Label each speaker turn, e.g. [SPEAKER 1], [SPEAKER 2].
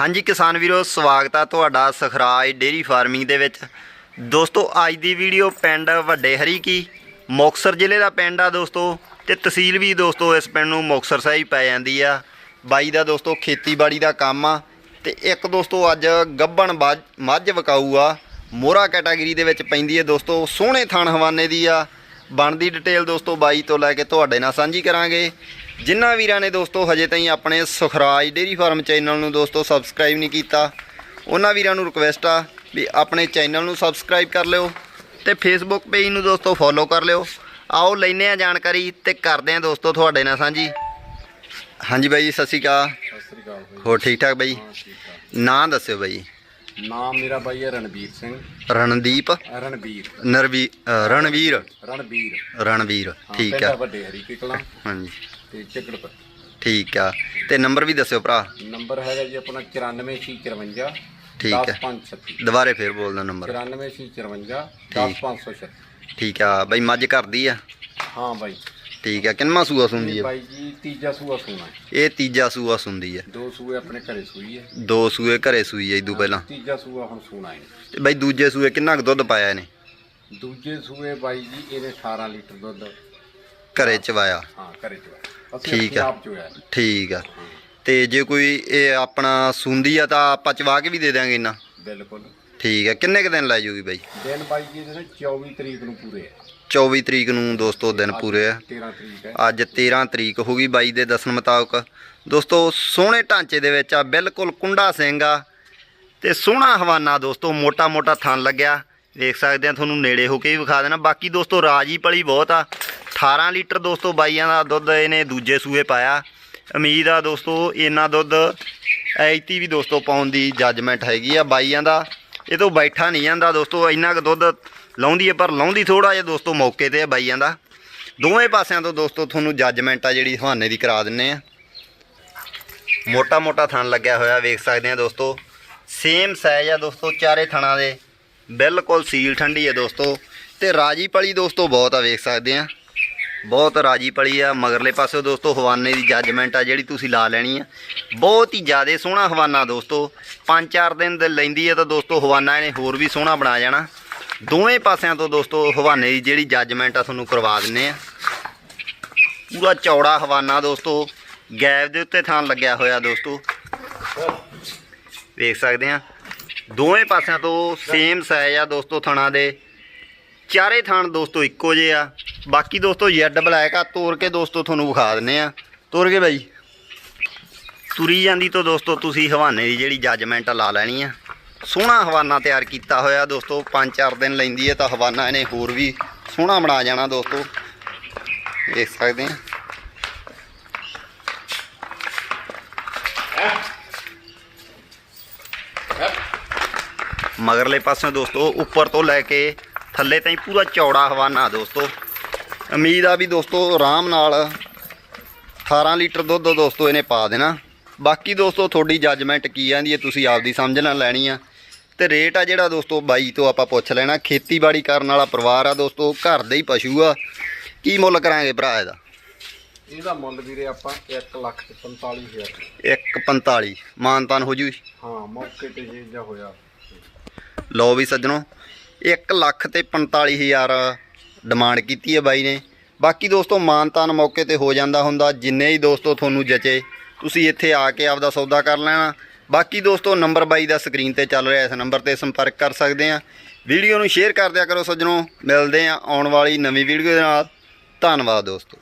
[SPEAKER 1] ਹਾਂਜੀ ਕਿਸਾਨ ਵੀਰੋ, ਸਵਾਗਤ ਆ ਤੁਹਾਡਾ ਸਖਰਾਜ ਡੇਰੀ ਫਾਰਮਿੰਗ ਦੇ ਵਿੱਚ। ਦੋਸਤੋ, ਅੱਜ ਦੀ ਵੀਡੀਓ ਪਿੰਡ ਵੱਡੇ ਹਰੀ ਕੀ, ਮੁਕਤਸਰ ਜ਼ਿਲ੍ਹੇ ਦਾ ਪਿੰਡ ਆ ਦੋਸਤੋ, ਤੇ ਤਹਿਸੀਲ ਵੀ ਦੋਸਤੋ ਇਸ ਪਿੰਡ ਨੂੰ ਮੁਕਤਸਰ ਸਾਹਿਬ ਪੈ ਜਾਂਦੀ ਆ। ਬਾਈ ਦਾ ਦੋਸਤੋ ਖੇਤੀਬਾੜੀ ਦਾ ਕੰਮ ਆ, ਤੇ ਇੱਕ ਦੋਸਤੋ ਅੱਜ ਗੱਬਣ ਬਾਝ- ਮੱਝ ਵਕਾਊ ਆ। ਮੋਹਰਾ ਕੈਟਾਗਰੀ ਦੇ ਵਿੱਚ ਪੈਂਦੀ ਹੈ ਦੋਸਤੋ, ਸੋਹਣੇ ਥਣ ਹਵਾਨੇ ਦੀ ਆ। ਬਣਦੀ ਡਿਟੇਲ ਦੋਸਤੋ ਬਾਈ ਤੋਂ ਲੈ ਕੇ ਤੁਹਾਡੇ ਨਾਲ ਸਾਂਝੀ ਕਰਾਂਗੇ। ਜਿਨ੍ਹਾਂ ਵੀਰਾਂ ਨੇ ਦੋਸਤੋ ਹਜੇ ਤਾਈਂ ਆਪਣੇ ਸੁਖਰਾਜ ਡੇਰੀ ਫਾਰਮ ਚੈਨਲ ਨੂੰ ਦੋਸਤੋ ਸਬਸਕ੍ਰਾਈਬ ਨਹੀਂ ਕੀਤਾ ਉਹਨਾਂ ਵੀਰਾਂ ਨੂੰ ਰਿਕਵੈਸਟ ਆ ਵੀ ਆਪਣੇ ਚੈਨਲ ਨੂੰ ਸਬਸਕ੍ਰਾਈਬ ਕਰ ਲਿਓ ਤੇ ਫੇਸਬੁੱਕ ਪੇਜ ਨੂੰ ਦੋਸਤੋ ਫੋਲੋ ਕਰ ਲਿਓ। ਆਓ ਲੈਨੇ ਆ ਜਾਣਕਾਰੀ ਤੇ ਕਰਦੇ ਆ ਦੋਸਤੋ ਤੁਹਾਡੇ ਨਾਲ ਸਾਂਝੀ। ਹਾਂਜੀ ਬਾਈ ਜੀ, ਸਤਿ ਸ਼੍ਰੀ ਅਕਾਲ।
[SPEAKER 2] ਸਤਿ ਸ੍ਰੀ ਅਕਾਲ
[SPEAKER 1] ਹੋਰ ਠੀਕ ਠਾਕ ਬਾਈ? ਨਾਂ ਦੱਸਿਓ ਬਾਈ।
[SPEAKER 2] ਨਾਮ ਮੇਰਾ ਬਾਈ ਹੈ ਰਣਬੀਰ ਸਿੰਘ।
[SPEAKER 1] ਰਣਦੀਪ?
[SPEAKER 2] ਰਣਬੀਰ।
[SPEAKER 1] ਨਰਵੀ ਅ, ਰਣਵੀਰ?
[SPEAKER 2] ਰਣਬੀਰ।
[SPEAKER 1] ਰਣਵੀਰ
[SPEAKER 2] ਹਾਂ,
[SPEAKER 1] ਠੀਕ
[SPEAKER 2] ਪਿੰਡ
[SPEAKER 1] ਆ
[SPEAKER 2] ਵੱਡੇ ਹਰੀ ਕਿਕਲਾਂ
[SPEAKER 1] ਹਾਂਜੀ।
[SPEAKER 2] ਤੇ ਚੱਕੜਪੁਰ।
[SPEAKER 1] ਠੀਕ ਆ। ਤੇ ਨੰਬਰ ਵੀ ਦੱਸਿਓ ਭਰਾ।
[SPEAKER 2] ਨੰਬਰ ਹੈਗਾ ਜੀ ਆਪਣਾ 94654
[SPEAKER 1] ਠੀਕ ਹੈ।
[SPEAKER 2] 10536
[SPEAKER 1] ਦੁਬਾਰੇ ਫੇਰ ਬੋਲ ਦਿਓ ਨੰਬਰ।
[SPEAKER 2] 94654
[SPEAKER 1] ਠੀਕ।
[SPEAKER 2] 10536
[SPEAKER 1] ਠੀਕ ਆ। ਬਾਈ ਮੱਝ ਕਰਦੀ ਆ?
[SPEAKER 2] ਹਾਂ ਬਾਈ।
[SPEAKER 1] ਠੀਕ ਆ ਕਿੰਨਵਾਂ ਸੂਆ ਸੁੰਦੀ ਆ?
[SPEAKER 2] ਬਾਈ ਜੀ ਤੀਜਾ ਸੂਆ ਸੂਣਾ। ਹੈ
[SPEAKER 1] ਇਹ ਤੀਜਾ ਸੂਆ ਸੁੰਦੀ ਆ।
[SPEAKER 2] ਦੋ ਸੂਏ ਆਪਣੇ ਘਰੇ ਸੂਈ ਹੈ
[SPEAKER 1] ਦੋ ਸੂਏ ਘਰੇ ਸੂਈ ਆ ਇਦੋਂ ਪਹਿਲਾਂ।
[SPEAKER 2] ਤੀਜਾ ਸੂਆ ਹੁਣ ਸੂਣਾ ਹੈ
[SPEAKER 1] ਤੇ ਬਾਈ ਦੂਜੇ ਸੂਏ ਕਿੰਨਾ ਕੁ ਦੁੱਧ ਪਾਇਆ ਇਹਨੇ?
[SPEAKER 2] ਦੂਜੇ ਸੂਏ ਬਾਈ ਜੀ ਇਹਨੇ 18 ਲੀਟਰ ਦੁੱਧ
[SPEAKER 1] ਘਰੇ ਚਵਾਇਆ।
[SPEAKER 2] ਹਾਂ ਘਰੇ ਚੋਇਆ ਅਸੀਂ
[SPEAKER 1] ਠੀਕ ਆ।
[SPEAKER 2] ਆਪ ਚੋਇਆ
[SPEAKER 1] ਠੀਕ ਆ। ਤੇ ਜੇ ਕੋਈ ਇਹ ਆਪਣਾ ਸੁੰਦੀ ਆ ਤਾਂ ਆਪਾਂ ਚਵਾ ਕੇ ਵੀ ਦੇ ਦਿਆਂਗੇ ਇੰਨਾ
[SPEAKER 2] ਬਿਲਕੁਲ।
[SPEAKER 1] ਠੀਕ ਆ ਕਿੰਨੇ ਕੁ ਦਿਨ ਲੈ ਜੂਗੀ ਬਾਈ?
[SPEAKER 2] ਦਿਨ ਬਾਈ ਜੀ ਦੇ ਨਾ 24 ਤਰੀਕ ਨੂੰ ਪੂਰੇ ਹੈ
[SPEAKER 1] 24 ਤਰੀਕ ਨੂੰ ਦੋਸਤੋ ਦਿਨ ਪੂਰੇ ਆ।
[SPEAKER 2] 13 ਤਰੀਕ ਹੈ।
[SPEAKER 1] ਅੱਜ 13 ਤਰੀਕ ਹੋ ਗਈ ਬਾਈ ਦੇ ਦੱਸਣ ਮੁਤਾਬਕ। ਦੋਸਤੋ ਸੋਹਣੇ ਢਾਂਚੇ ਦੇ ਵਿੱਚ ਆ ਬਿਲਕੁਲ ਕੁੰਡਾ ਸਿੰਘ ਆ ਤੇ ਸੋਹਣਾ ਹਵਾਨਾ ਦੋਸਤੋ ਮੋਟਾ ਮੋਟਾ ਥਣ ਲੱਗਿਆ। ਵੇਖ ਸਕਦੇ ਆ ਤੁਹਾਨੂੰ ਨੇੜੇ ਹੋ ਕੇ ਵੀ ਵਿਖਾ ਦੇਣਾ। ਬਾਕੀ ਦੋਸਤੋ ਰਾਜੀ ਪਲੀ ਬਹੁਤ ਆ। 18 ਲੀਟਰ ਦੋਸਤੋ ਬਾਈਆਂ ਦਾ ਦੁੱਧ ਇਹਨੇ ਦੂਜੇ ਸੂਏ ਪਾਇਆ। ਉਮੀਦ ਆ ਦੋਸਤੋ ਇੰਨਾ ਦੁੱਧ ਐਤੀ ਵੀ ਦੋਸਤੋ ਪਾਉਣ ਦੀ ਜੱਜਮੈਂਟ ਹੈਗੀ ਆ ਬਾਈਆਂ ਦਾ। ਇਹ ਤੋਂ ਬੈਠਾ ਨਹੀਂ ਜਾਂਦਾ ਦੋਸਤੋ ਇੰਨਾ ਕੁ ਦੁੱਧ ਲਾਉਂਦੀ ਹੈ, ਪਰ ਲਾਉਂਦੀ ਥੋੜਾ ਜਿਹਾ ਦੋਸਤੋ ਮੌਕੇ ਤੇ ਆ ਬਾਈਆਂ ਦਾ ਦੋਵੇਂ ਪਾਸਿਆਂ ਤੋਂ ਦੋਸਤੋ ਤੁਹਾਨੂੰ ਜੱਜਮੈਂਟ ਆ ਜਿਹੜੀ ਹਵਾਨੇ ਦੀ ਕਰਾ ਦਿੰਨੇ ਆ। ਮੋਟਾ ਮੋਟਾ ਥਣ ਲੱਗਿਆ ਹੋਇਆ, ਵੇਖ ਸਕਦੇ ਆ ਦੋਸਤੋ। ਸੇਮ ਸਾਈਜ਼ ਆ ਦੋਸਤੋ, ਚਾਰੇ ਥਣਾਂ ਦੇ। ਬਿਲਕੁਲ ਸੀਲ ਠੰਡੀ ਹੈ ਦੋਸਤੋ। ਤੇ ਰਾਜੀ ਪਲੀ ਦੋਸਤੋ ਬਹੁਤ ਆ, ਵੇਖ ਸਕਦੇ ਆ। ਬਹੁਤ ਰਾਜੀ ਪਲੀ ਆ। ਮਗਰਲੇ ਪਾਸੇ ਦੋਸਤੋ ਹਵਾਨੇ ਦੀ ਜੱਜਮੈਂਟ ਆ ਜਿਹੜੀ ਤੁਸੀਂ ਲਾ ਲੈਣੀ ਆ। ਬਹੁਤ ਹੀ ਜ਼ਿਆਦਾ ਸੋਹਣਾ ਹਵਾਨਾ ਦੋਸਤੋ। 5-4 ਦਿਨ ਦੇ ਲੈਂਦੀ ਹੈ ਤਾਂ ਦੋਸਤੋ ਹਵਾਨਾ ਇਹਨੇ ਹੋਰ ਵੀ ਸੋਹਣਾ ਬਣਾ ਜਾਣਾ। ਦੋਵੇਂ ਪਾਸਿਆਂ ਤੋਂ ਦੋਸਤੋ, ਹਵਾਨੇ ਦੀ ਜਿਹੜੀ ਜੱਜਮੈਂਟ ਆ ਤੁਹਾਨੂੰ ਕਰਵਾ ਦਿੰਨੇ ਆ। ਪੂਰਾ ਚੌੜਾ ਹਵਾਨਾ ਦੋਸਤੋ, ਗੈਪ ਦੇ ਉੱਤੇ ਥਾਂ ਲੱਗਿਆ ਹੋਇਆ ਦੋਸਤੋ। ਵੇਖ ਸਕਦੇ ਆ, ਦੋਵੇਂ ਪਾਸਿਆਂ ਤੋਂ ਸੇਮ ਸਾਈਜ਼ ਆ ਦੋਸਤੋ ਥਣਾ ਦੇ। ਚਾਰੇ ਥਾਣ ਦੋਸਤੋ ਇੱਕੋ ਜਿਹੇ ਆ। ਬਾਕੀ ਦੋਸਤੋ ਜੈਡ ਬਲੈਕ ਆ ਤੋੜ ਕੇ ਦੋਸਤੋ ਤੁਹਾਨੂੰ ਵਿਖਾ ਦਿੰਨੇ ਆ। ਤੋੜ ਕੇ ਬਾਈ। ਤੁਰੀ ਜਾਂਦੀ ਤੋਂ ਦੋਸਤੋ, ਤੁਸੀਂ ਹਵਾਨੇ ਦੀ ਜਿਹੜੀ ਜੱਜਮੈਂਟ ਲਾ ਲੈਣੀ ਆ। ਸੋਹਣਾ ਹਵਾਨਾ ਤਿਆਰ ਕੀਤਾ ਹੋਇਆ ਦੋਸਤੋ 5-4 ਦਿਨ ਲੈਂਦੀ ਹੈ ਤਾਂ ਹਵਾਨਾ ਇਹਨੇ ਹੋਰ ਵੀ ਸੋਹਣਾ ਬਣਾ ਜਾਣਾ ਦੋਸਤੋ। ਦੇਖ ਸਕਦੇ ਆ ਮਗਰਲੇ ਪਾਸੇ ਦੋਸਤੋ, ਉੱਪਰ ਤੋਂ ਲੈ ਕੇ ਥੱਲੇ ਤਾਈਂ ਪੂਰਾ ਚੌੜਾ ਹਵਾਨਾ ਦੋਸਤੋ। ਉਮੀਦ ਆ ਵੀ ਦੋਸਤੋ, ਆਰਾਮ ਨਾਲ 18 ਲੀਟਰ ਦੁੱਧ ਦੋਸਤੋ ਇਹਨੇ ਪਾ ਦੇਣਾ। ਬਾਕੀ ਦੋਸਤੋ, ਤੁਹਾਡੀ ਜੱਜਮੈਂਟ ਕੀ ਆਂਦੀ ਹੈ, ਤੁਸੀਂ ਆਪਦੀ ਸਮਝ ਨਾਲ ਲੈਣੀ ਆ। ਤੇ ਰੇਟ ਆ ਜਿਹੜਾ ਦੋਸਤੋ ਬਾਈ ਤੋਂ ਆਪਾਂ ਪੁੱਛ ਲੈਣਾ ਖੇਤੀਬਾੜੀ ਕਰਨ ਵਾਲਾ ਪਰਿਵਾਰ ਆ ਦੋਸਤੋ ਘਰ ਦੇ ਹੀ ਪਸ਼ੂ ਆ। ਕੀ ਮੁੱਲ ਕਰਾਂਗੇ ਭਰਾ ਇਹਦਾ?
[SPEAKER 2] ਇਹਦਾ ਮੁੱਲ ਵੀਰੇ ਆਪਾਂ 1 ਲੱਖ ਤੇ 45000
[SPEAKER 1] 145 ਮਾਨਤਾਨ ਹੋ ਜੂ?
[SPEAKER 2] ਹਾਂ ਮੌਕੇ ਤੇ ਜੇ ਜਾਂ ਹੋਇਆ।
[SPEAKER 1] ਲਓ ਵੀ ਸੱਜਣੋ 1 ਲੱਖ ਤੇ 45000 ਡਿਮਾਂਡ ਕੀਤੀ ਹੈ ਬਾਈ ਨੇ। ਬਾਕੀ ਦੋਸਤੋ ਮਾਨਤਾਨ ਮੌਕੇ ਤੇ ਹੋ ਜਾਂਦਾ ਹੁੰਦਾ ਜਿੰਨੇ ਹੀ ਦੋਸਤੋ ਤੁਹਾਨੂੰ ਜਚੇ ਤੁਸੀਂ ਇੱਥੇ ਆ ਕੇ ਆਪਦਾ ਸੌਦਾ ਕਰ ਲੈਣਾ। ਬਾਕੀ ਦੋਸਤੋ, ਨੰਬਰ ਬਾਈ ਦਾ ਸਕਰੀਨ ਤੇ ਚੱਲ ਰਿਹਾ, ਇਸ ਨੰਬਰ ਤੇ ਸੰਪਰਕ ਕਰ ਸਕਦੇ ਆ ਵੀਡੀਓ ਨੂੰ ਸ਼ੇਅਰ ਕਰ ਦਿਆ ਕਰੋ ਸੱਜਣੋ। ਮਿਲਦੇ ਆ ਆਉਣ ਵਾਲੀ ਨਵੀਂ ਵੀਡੀਓ ਦੇ ਨਾਲ। ਧੰਨਵਾਦ ਦੋਸਤੋ।